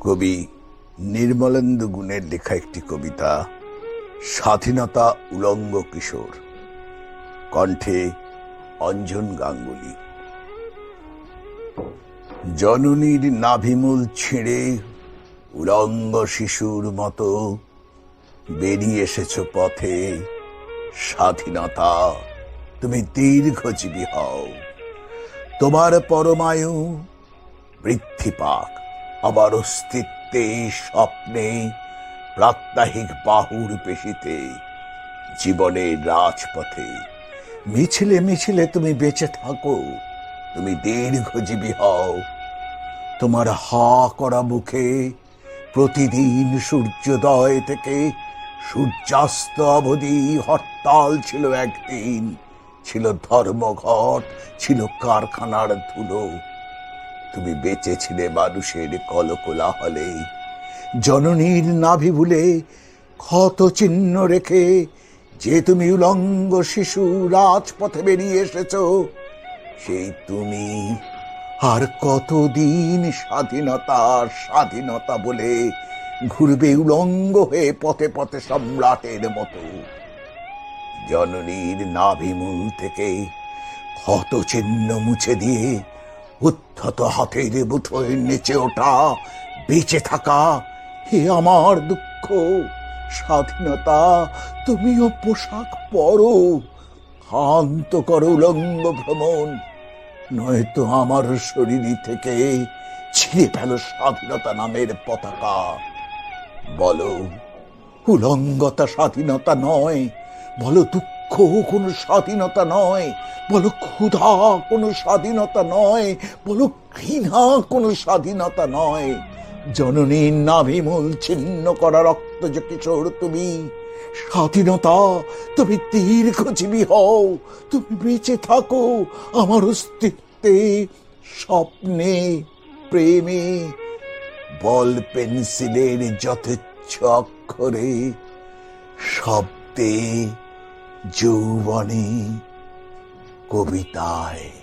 কবি নির্মলেন্দু গুণের লেখা একটি কবিতা, স্বাধীনতা উলঙ্গ কিশোর। কণ্ঠে অঞ্জন গাঙ্গুলি। জননীর নাভিমূল ছিঁড়ে উলঙ্গ শিশুর মতো বেরিয়ে এসেছ পথে। স্বাধীনতা, তুমি দীর্ঘজীবী হও। তোমার পরমায়ু বৃদ্ধি পাক। আবার অস্তিত্বে স্বপ্নে প্রাত্যহিক বাহুর পেশিতে জীবনের রাজপথে। মিছিলে মিছিলে তুমি বেঁচে থাকো, তুমি দীর্ঘজীবী হও। তোমার হা করা মুখে প্রতিদিন সূর্যোদয় থেকে সূর্যাস্ত অবধি হরতাল ছিল একদিন, ছিল ধর্মঘট, ছিল কারখানার ধুলো। তুমি বেঁচেছিলে মানুষের কলকোলা কলকোলাহলে। জননীর নাভি ভুলে ক্ষত চিহ্ন রেখে যে তুমি উলঙ্গ শিশু রাজপথে বেরিয়ে এসেছ, সেই তুমি আর কতদিন স্বাধীনতা স্বাধীনতা বলে ঘুরবে উলঙ্গ হয়ে পথে পথে সম্রাটের মতো। জননীর নাভিমূল থেকে ক্ষত চিহ্ন মুছে দিয়ে উদ্ধত হাতের বুথোয় নেচে ওঠা, বেঁচে থাকা, হে আমার দুঃখ, স্বাধীনতা, তুমিও পোশাক পরো শান্ত করো উলঙ্গ ভ্রমণ, নয়তো আমার শরীর থেকে ছিঁড়ে ফেলো স্বাধীনতা নামের পতাকা। বলো, উলঙ্গতা স্বাধীনতা নয়, বলো দুঃখ কোনো স্বাধীনতা নয়, বলো ক্ষুধা কোনো স্বাধীনতা নয়, বলো ঘৃণা কোনো স্বাধীনতা নয়। জননীর নাভিমূল ছিন্ন করা রক্ত যে কিশোর তুমি, স্বাধীনতা তুমি দীর্ঘজীবী হও, তুমি বেঁচে থাকো আমার অস্তিত্বে, স্বপ্নে, প্রেমে, বল পেন্সিলের যথেচ্ছ অক্ষরে, শব্দে যৌবনে কবিতায়